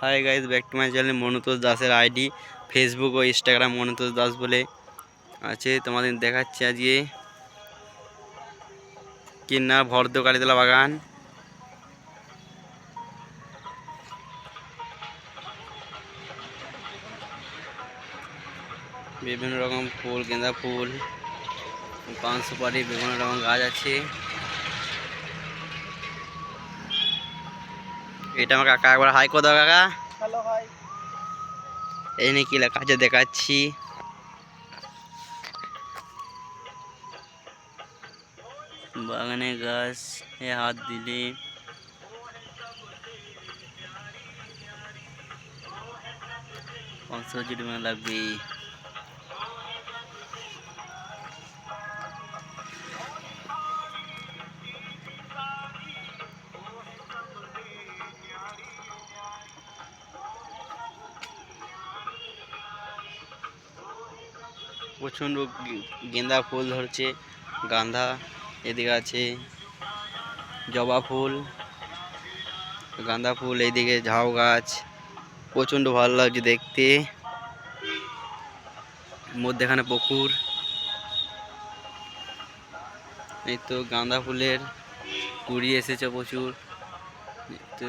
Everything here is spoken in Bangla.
Hi guys back to my channel Manutosh দাসের আইডি ফেসবুক ও ইনস্টাগ্রাম মনুতোষ দাস বলে আছে। তোমাদের দেখাচ্ছি আজকে কিন্নার ভরদ কালীতলা বাগান। বিভিন্ন রকম ফুল, গেঁদা ফুল, পান সুপারি, বিভিন্ন রকম গাছ আছে। এটা আমার কাকা একবার হাই করে দাও কাকা। হ্যালো ভাই এই নিয়ে কি লেখা আছে দেখাচ্ছি। বাগানে গাছ এ হাত দিলে। পাঁচশো জরিমানা লাগবে প্রচণ্ড গেঁদা ফুল ধরছে গাঁদা এদিকে আছে, জবা ফুল, গাঁদা ফুল এইদিকে ঝাউ গাছ, প্রচণ্ড ভালো লাগছে দেখতে। মধ্যেখানে পুকুর। এই তো গাঁদা ফুলের কুড়ি এসেছে প্রচুর। তো